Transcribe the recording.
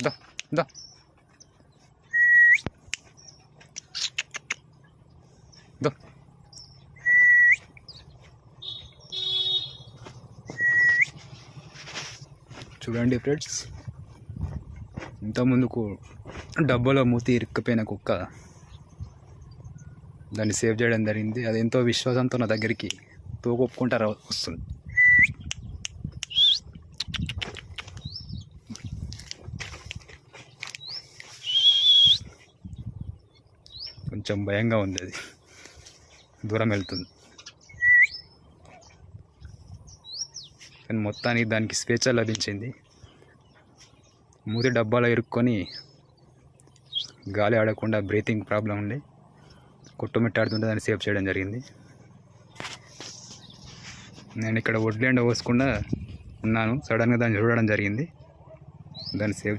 దా దా. దా. చూడండి ఫ్రెండ్స్ ఇంతకుముందుకు డబ్బాలో మూతి ఇరుక్కుపోయిన కుక్క దాన్ని సేవ్ చేయడం జరిగింది. అది ఎంతో విశ్వాసంతో నా దగ్గరికి తోకొప్పుకుంటారా వస్తుంది. కొంచెం భయంగా ఉంది అది. దూరం వెళ్తుంది. కానీ మొత్తానికి దానికి స్వేచ్ఛ లభించింది. మూతి డబ్బాలో ఇరుక్కొని గాలి ఆడకుండా బ్రీతింగ్ ప్రాబ్లం ఉండి కొట్టుమిట్టాడుతుంటే దాన్ని సేవ్ చేయడం జరిగింది. నేను ఇక్కడ వడ్లేండ పోసకుండా ఉన్నాను. సడన్గా దాన్ని చూడడం జరిగింది. దాన్ని సేవ్